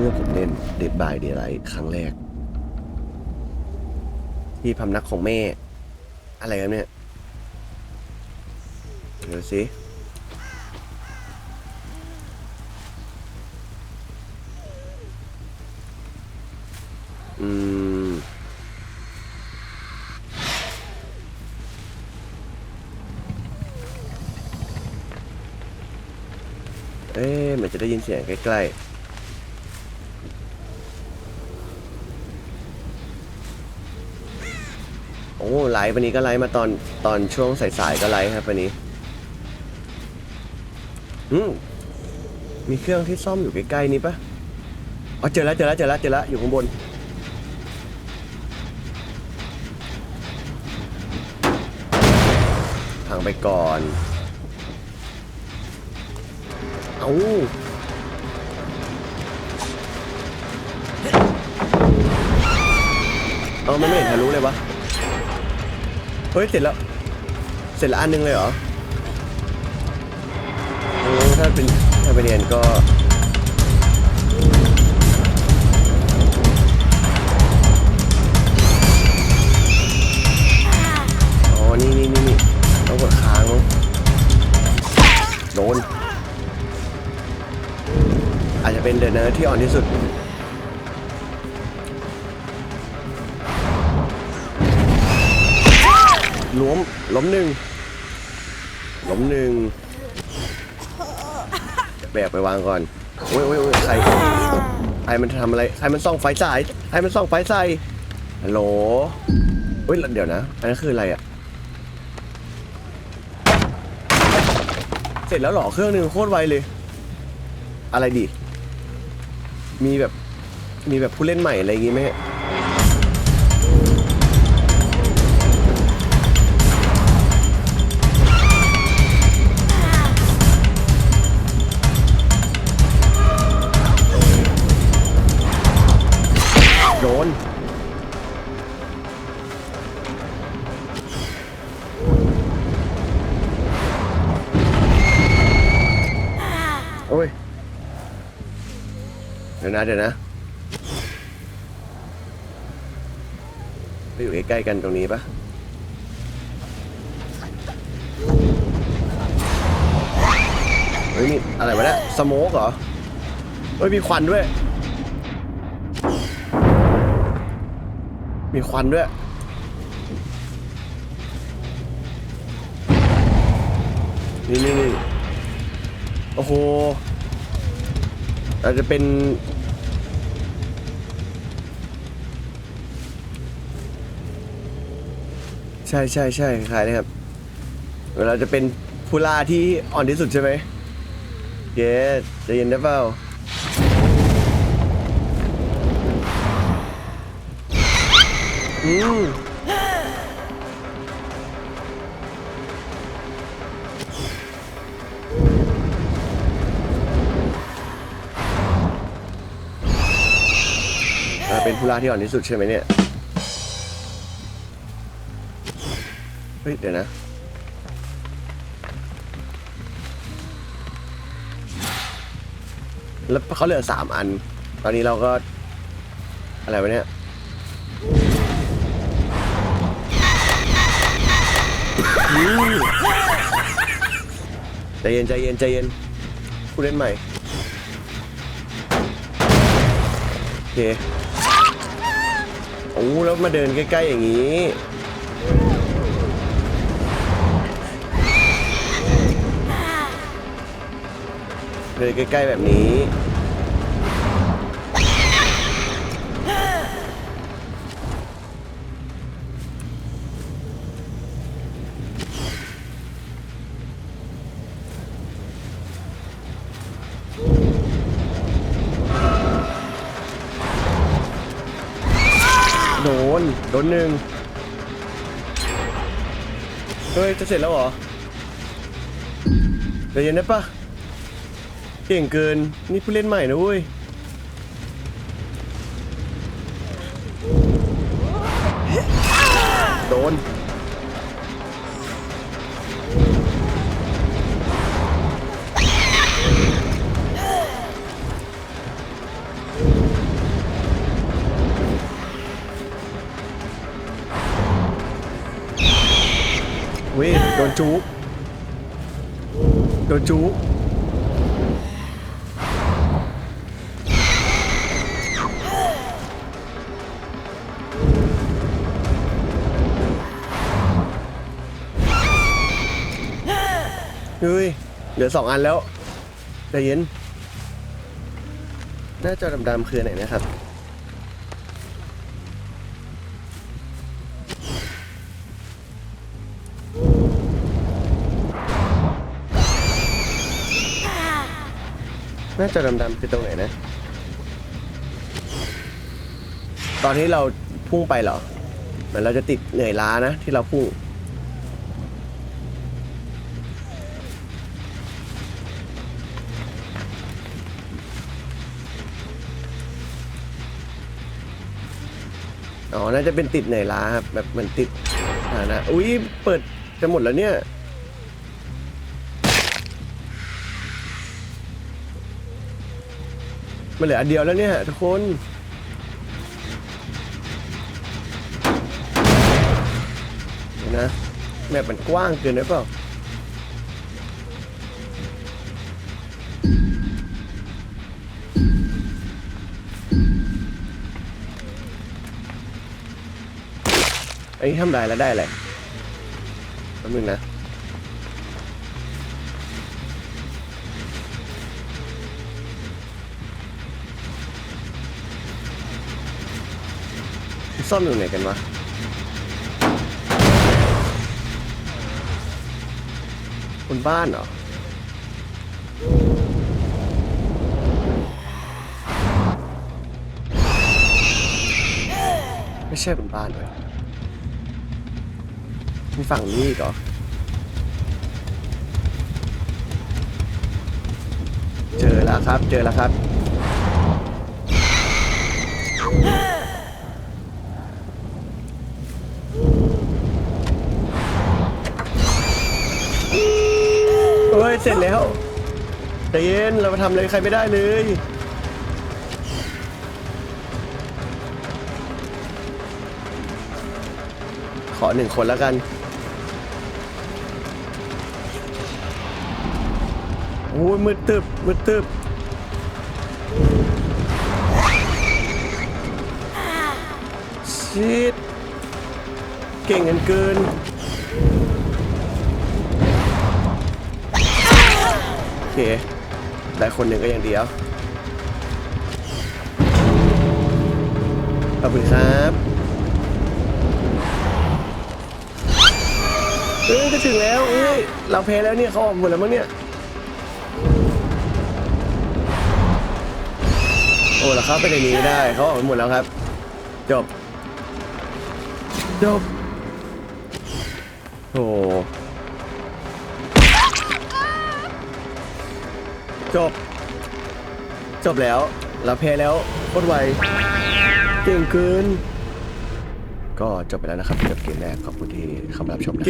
เมื่อผมเล่นเดดบายเดย์ไลท์ครั้งแรก ที่พำนักของแม่ อะไรกันเนี่ย เดี๋ยวสิอืมเอ๊ะเหมือนจะได้ยินเสียงใกล้ๆ โอ้ไลฟ์วันนี้ก็ไลฟ์มาตอนตอนช่วงสายๆก็ไลฟ์ครับวันนี้อืมมีเครื่องที่ซ่อมอยู่ใกล้ๆนี้ปะอ๋อเจอแล้วเจอแล้วเจอแล้วเจอแล้วอยู่ข้างบนพังไปก่อน เอาเอามันไม่เห็นทะลุเลยวะ เฮ้ยเสร็จแล้ว เสร็จแล้วอันหนึงเลยเหรอโอ้ถ้าเป็นถ้าไปเรียนก็อ๋อนี่นี่นี่นี่ต้องกดค้างมั้งโดน อาจจะเป็นเดนเนอร์ที่อ่อนที่สุด ล้มล้มหนึ่งล้มหนึ่งแบกไปวางก่อนโอ้ยโอ้ยโอ้ยใครใครมันทำอะไรใครมันส่องไฟสายใครมันส่องไฟใส่ฮัลโหลเฮ้ยเดี๋ยวนะ อันนั้นคืออะไรอะเสร็จแล้วหรอเครื่องหนึ่งโคตรไวเลย อะไรดี มีแบบมีแบบผู้เล่นใหม่อะไรอย่างงี้ไหม ดี๋ยวนะเดี๋ยวนะไปอยู่ใกล้ๆกันตรงนี้ปะเฮ้ยนี่อะไรวะเนี่ยสโมกเหรอเฮ้ยมีควันด้วย มีควันด้วยนี่นี่นี่โอ้โหอาจจะเป็น ใช่ใช่ใช่คล้ายๆนะครับ เวลาจะเป็นผู้ล่าที่อ่อนที่สุดใช่ไหมเย้จะเย็นได้เปล่าอืมอ่าเป็นผู้ล่าที่อ่อนที่สุดใช่ไหมเนี่ย ฮ้ยเดี๋ยวนะ แล้วเขาเหลือสามอัน ตอนนี้เราก็ อะไรวะเนี่ย ใจเย็นใจเย็นใจเย็นผู้เล่นใหม่ โอเค โอ้แล้วมาเดินใกล้ ๆ อย่างนี้ เดินใกล้ ๆ แบบนี้ โดน โดนหนึ่งเฮ้ย จะเสร็จแล้วเหรอเดี๋ยวเย็นได้ปะ เก่งเกิน นี่ผู้เล่นใหม่นะเว้ย โดน เว้ย โดนจุโดนจุ เฮ้ยเหลือสองอันแล้วใจเย็น หน้าจอดำๆคืออนไหนนะครับ หน้าจอดำๆคือตรงไหนนะ ตอนที่เราพุ่งไปเหรอ เหมือนเราจะติดเหนื่อยล้านะ ที่เราพุ่ง อ๋อ น่าจะเป็นติดเหนื่อยล้าครับ แบบเหมือนติดฐานะ อุ้ยเปิดจะหมดแล้วเนี่ย มันเหลืออันเดียวแล้วเนี่ยทุกคน เดี๋ยวนะ แมปมันกว้างเกินไปเปล่า ไอ้ทำได้แล้วได้อะไรแป๊บนึงนะ ซ่อมอยู่ไหนกันวะบนบ้านเหรอไม่ใช่บนบ้านเลย มีฝั่งนี้อีกเหรอเจอแล้วครับ เจอแล้วครับเฮ้ยเสร็จแล้วใจเย็นเรามาทำอะไรใครไม่ได้เลยขอหนึ่งคนแล้วกัน อ้ยมืดตึบมืดตึบชิดเก่งกันเกินโอเคได้คนหนึ่งก็ยังเดีแล้วขอบคุณครับเอ้ยจะถึงแล้วเอ้ยเราแพ้แล้วเนี่ยเขาออกหมดแล้วมั้งเนี่ย โอ้แล้วเขาไปในนี้ได้เขาออกหมดแล้วครับ จบ จบโอ้จบ จบแล้วเราแพ้แล้วโคตรไวเก่งเกินก็จบไปแล้วนะครับกับเกมแรกขอบคุณที่เข้ามารับชมนะครับ